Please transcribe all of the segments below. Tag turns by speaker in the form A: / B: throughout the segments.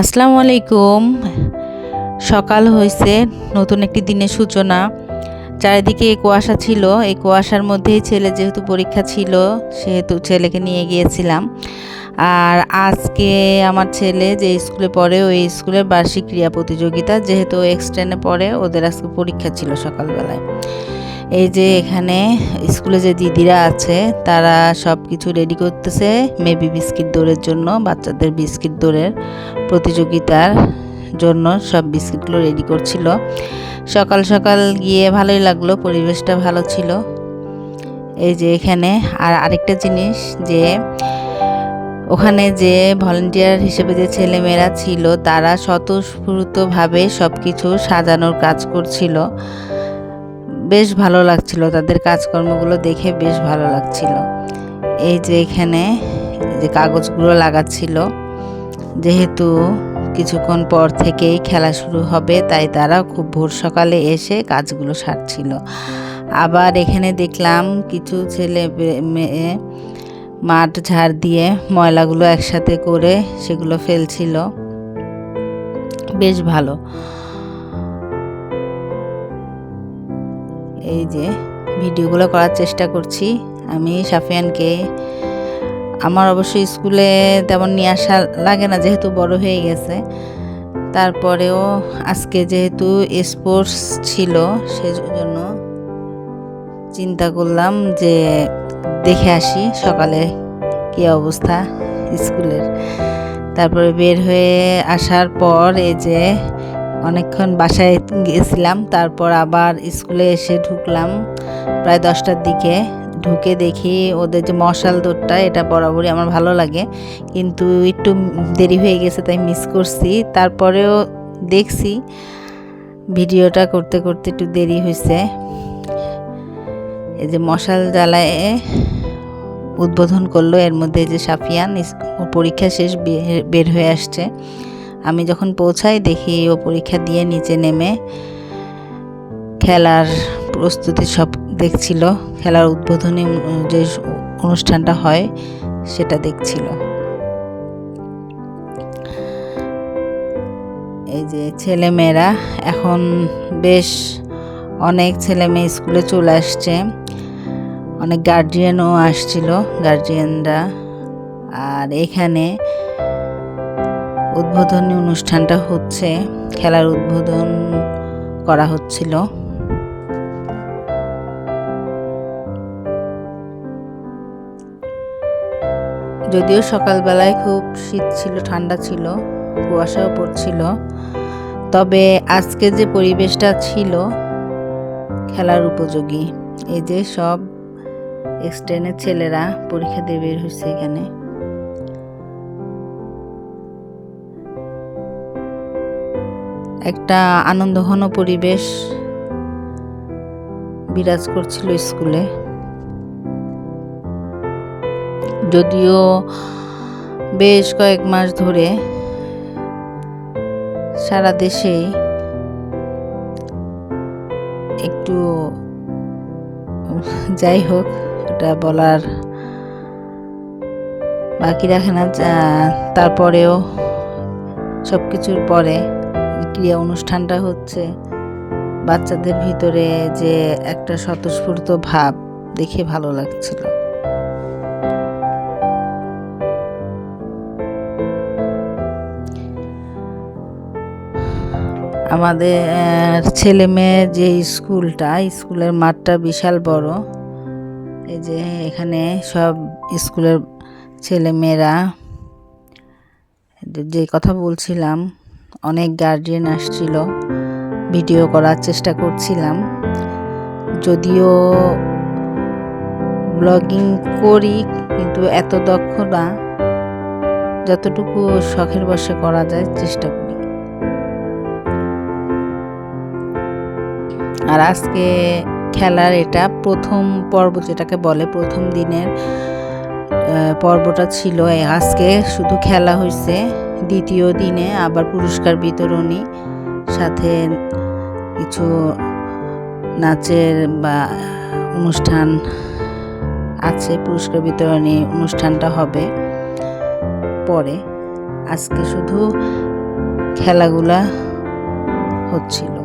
A: আসসালামু আলাইকুম। সকাল হয়েছে, নতুন একটি দিনের সূচনা। চারিদিকে কুয়াশা ছিল। এই কুয়াশার মধ্যেই ছেলে যেহেতু পরীক্ষা ছিল, সেহেতু ছেলেকে নিয়ে গিয়েছিলাম। আর আজকে আমার ছেলে যে স্কুলে পড়ে, ওই স্কুলের বার্ষিক ক্রীড়া প্রতিযোগিতা, যেহেতু এক্সটেনে পড়ে, ওদের আজকে পরীক্ষা ছিল সকালবেলায়। এই যে এখানে স্কুলে যে দিদিরা আছে, তারা সব কিছু রেডি করতেছে মেবি বিস্কিট দৌড়ের জন্য, বাচ্চাদের বিস্কিট দৌড়ের প্রতিযোগিতার জন্য সব বিস্কিটগুলো রেডি করছিল। সকাল সকাল গিয়ে ভালোই লাগল, পরিবেশটা ভালো ছিল। এই যে এখানে আর আরেকটা জিনিস যে, ওখানে যে ভলেন্টিয়ার হিসেবে যে ছেলেমেয়েরা ছিল, তারা স্বতঃস্ফূর্তভাবে সব কিছু সাজানোর কাজ করছিল। বেশ ভালো লাগছিল। তাদের কাজকর্মগুলো দেখে বেশ ভালো লাগছিল। এই যে এখানে যে কাগজগুলো লাগাচ্ছিল, যেহেতু কিছুক্ষণ পর থেকেই খেলা শুরু হবে, তাই তারা খুব ভোর সকালে এসে কাজগুলো সারছিল। আবার এখানে দেখলাম কিছু ছেলে মেয়ে মাঠ ঝাড় দিয়ে ময়লাগুলো একসাথে করে সেগুলো ফেলছিল। বেশ ভালো। এই যে ভিডিওগুলো করার চেষ্টা করছি। আমি সাফিয়ানকে, আমার অবশ্যই স্কুলে তেমন নিয়ে আসা লাগে না, যেহেতু বড় হয়ে গেছে। তারপরেও আজকে যেহেতু স্পোর্টস ছিল, সেজন্য চিন্তা করলাম যে দেখে আসি সকালে কী অবস্থা স্কুলের। তারপরে বের হয়ে আসার পর এই যে অনেকক্ষণ বাসায় গেছিলাম, তারপর আবার স্কুলে এসে ঢুকলাম প্রায় দশটার দিকে। ঢুকে দেখি ওদের যে মশাল দৌড়টা, এটা বরাবরই আমার ভালো লাগে। কিন্তু একটু দেরি হয়ে গেছে, তাই মিস করছি। তারপরেও দেখছি ভিডিওটা করতে করতে একটু দেরি হয়েছে। এই যে মশাল জ্বালায় উদ্বোধন করল, এর মধ্যে যে সাফিয়ান পরীক্ষা শেষ বের হয়ে আসছে। আমি যখন পৌঁছাই দেখি ও পরীক্ষা দিয়ে নিচে নেমে খেলার প্রস্তুতি সব দেখছিল। খেলার উদ্বোধনী যে অনুষ্ঠানটা হয় সেটা দেখছিল। এই যে ছেলে মেয়েরা এখন বেশ অনেক ছেলে মেয়ে স্কুলে চলে আসছে। অনেক গার্জিয়ানও আসছিল গার্জিয়ানরা আর এখানে উদ্বোধনী অনুষ্ঠানটা হচ্ছে, খেলার উদ্বোধন করা হচ্ছিল। যদিও সকালবেলায় খুব শীত ছিল, ঠান্ডা ছিল, কুয়াশাও পড়ছিল, তবে আজকে যে পরিবেশটা ছিল খেলার উপযোগী। এই যে সব এক্সটেনের ছেলেরা পরীক্ষা দিয়ে বের হয়েছে এখানে। একটা আনন্দঘন পরিবেশ বিরাজ করছিল স্কুলে। যদিও বেশ কয়েক মাস ধরে সারা দেশে একটু যাই হোক, এটা বলার বাকি রাখে না তারপরেও সব কিছুর পরে ক্রিয়া অনুষ্ঠানটা হচ্ছে বাচ্চাদের ভিতরে যে একটা স্বতঃস্ফূর্ত ভাব দেখে ভালো লাগছিল। আমাদের ছেলে মেয়ে যে স্কুলটা স্কুলের মাঠটা বিশাল বড়। এই যে এখানে সব স্কুলের ছেলে মেয়েরা, যে কথা বলছিলাম অনেক গার্জিয়ান আসছিল ভিডিও করার চেষ্টা করছিলাম। যদিও ব্লগিং করি, কিন্তু এত দক্ষ না, যতটুকু শখের বসে করা যায় চেষ্টা করি। আর আজকে খেলার এটা প্রথম পর্ব যেটাকে বলে প্রথম দিনের পর্বটা ছিল আজকে শুধু খেলা হয়েছে দ্বিতীয় দিনে আবার পুরস্কার বিতরণী, সাথে কিছু নাচের বা অনুষ্ঠান আছে, পুরস্কার বিতরণী অনুষ্ঠানটা হবে পরে। আজকে শুধু খেলাগুলা হচ্ছিল।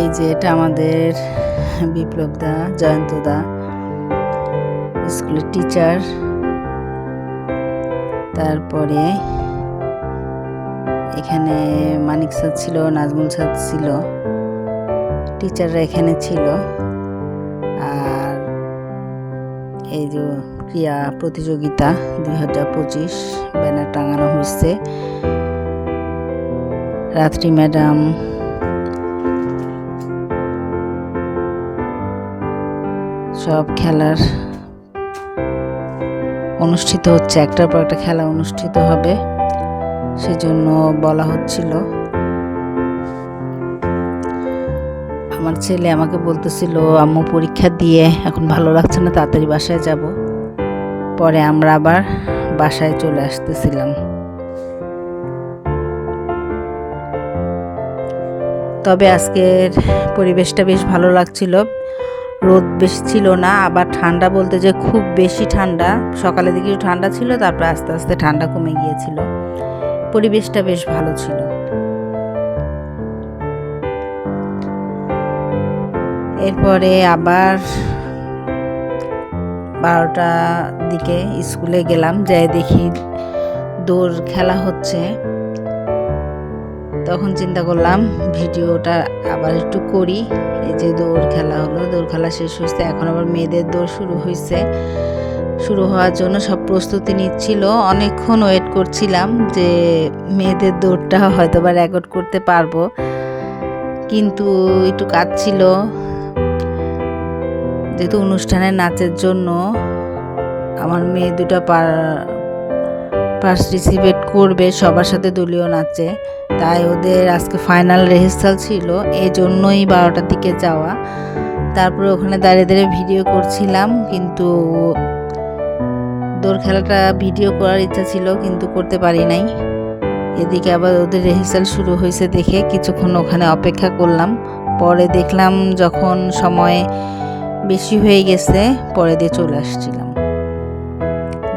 A: এই যে এটা আমাদের বিপ্লব দা, জয়ন্ত দা, স্কুলের টিচার তারপরে এখানে মানিক স্যার ছিল, নাজমুল স্যার ছিল টিচাররা এখানে ছিল, আর এই যে ক্রিয়া প্রতিযোগিতা দুই হাজার পঁচিশ ব্যানার টাঙানো হয়েছে। রাত্রি ম্যাডাম সব খেলার অনুষ্ঠিত হচ্ছে, একটার পর একটা খেলা অনুষ্ঠিত হবে, সেজন্য বলা হচ্ছিল। আমার ছেলে আমাকে বলতেছিল, আম্মু পরীক্ষা দিয়ে এখন ভালো লাগছে না, তাড়াতাড়ি বাসায় যাব। পরে আমরা আবার বাসায় চলে আসতেছিলাম। তবে আজকের পরিবেশটা বেশ ভালো লাগছিল। রোদ বেশি ছিল না, আবার ঠান্ডা বলতে যে খুব বেশি ঠান্ডা। সকালের দিকে ঠান্ডা ছিল, তারপর আস্তে আস্তে ঠান্ডা কমে গিয়েছিল। পরিবেশটা বেশ ভালো ছিল। এরপরে আবার বারোটা দিকে স্কুলে গেলাম, যাই দেখি দৌড় খেলা হচ্ছে। তখন চিন্তা করলাম, ভিডিওটা আবার একটু করি। এই যে দৌড় খেলা হলো, দৌড় খেলা শেষ হয়েছে, এখন আবার মেয়েদের দৌড় শুরু হয়েছে। শুরু হওয়ার জন্য সব প্রস্তুতি নিচ্ছিল। অনেকক্ষণ ওয়েট করছিলাম যে মেয়েদের দৌড়টা হয়তো বা রেকর্ড করতে পারব। কিন্তু একটু কাজ ছিল যেহেতু অনুষ্ঠানের নাচের জন্য আমার মেয়ে দুটো পার্টিসিপেট করবে, সবার সাথে দলীয় নাচে। তাই ওদের আজকে ফাইনাল রেহেসাল ছিল এই জন্যই বারোটার দিকে যাওয়া। তারপরে ওখানে দাঁড়িয়ে দাঁড়িয়ে ভিডিও করছিলাম, কিন্তু দৌড় খেলাটা ভিডিও করার ইচ্ছা ছিল, কিন্তু করতে পারি নাই। এদিকে আবার ওদের রেহেসাল শুরু হয়েছে দেখে কিছুক্ষণ ওখানে অপেক্ষা করলাম। পরে দেখলাম যখন সময় বেশি হয়ে গেছে, পরে দিয়ে চলে আসছিলাম।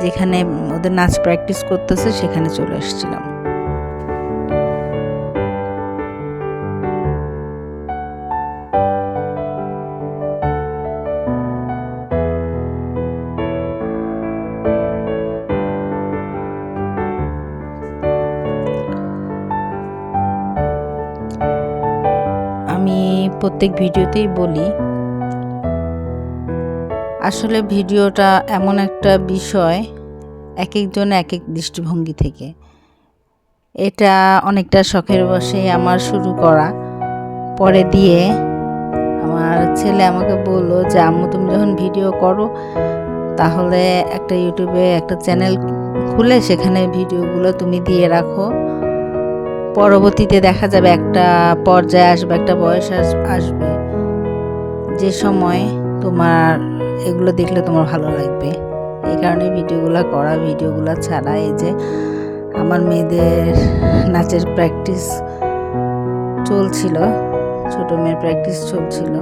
A: যেখানে ওদের নাচ প্র্যাকটিস করতেছে, সেখানে চলে আসছিলাম। প্রত্যেক ভিডিওতেই বলি, আসলে ভিডিওটা এমন একটা বিষয় এক একজন এক এক দৃষ্টিভঙ্গি থেকে। এটা অনেকটা শখের বসে আমার শুরু করা। পরে দিয়ে আমার ছেলে আমাকে বলল যে, আম্মু, তুমি যখন ভিডিও করো, তাহলে একটা ইউটিউবে একটা চ্যানেল খুলে সেখানে ভিডিওগুলো তুমি দিয়ে রাখো। পরবর্তীতে দেখা যাবে একটা পর্যায়ে আসবে, একটা বয়স আসবে। যে সময় তোমার এগুলো দেখলে তোমার ভালো লাগবে। এই কারণে ভিডিওগুলো করা, ভিডিওগুলো ছাড়া এই যে আমার মেয়েদের নাচের প্র্যাকটিস চলছিল, ছোট মেয়ের প্র্যাকটিস চলছিল।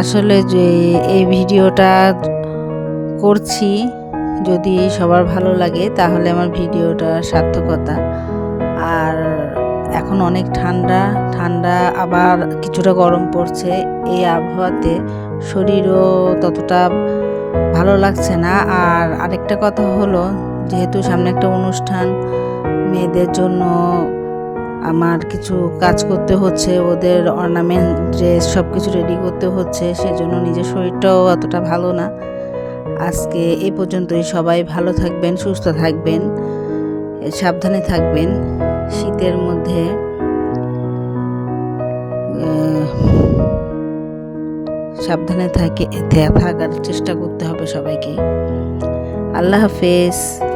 A: আসলে যে এই ভিডিওটা করছি, যদি সবার ভালো লাগে তাহলে আমার ভিডিওটা সার্থকতা। আর এখন অনেক ঠান্ডা ঠান্ডা আবার কিছুটা গরম পড়ছে, এই আবহাওয়াতে শরীরও ততটা ভালো লাগছে না। আর আরেকটা কথা হলো, যেহেতু সামনে একটা অনুষ্ঠান, মেয়েদের জন্য আমার কিছু কাজ করতে হচ্ছে, ওদের অর্নামেন্ট ড্রেস সব কিছু রেডি করতে হচ্ছে, সেজন্য নিজের শরীরটাও অতটা ভালো না। আজকে এ পর্যন্তই। সবাই ভালো থাকবেন, সুস্থ থাকবেন, সাবধানে থাকবেন। শীতের মধ্যে সাবধানে থাকে, থাকার চেষ্টা করতে হবে সবাইকে। আল্লাহ হাফেজ।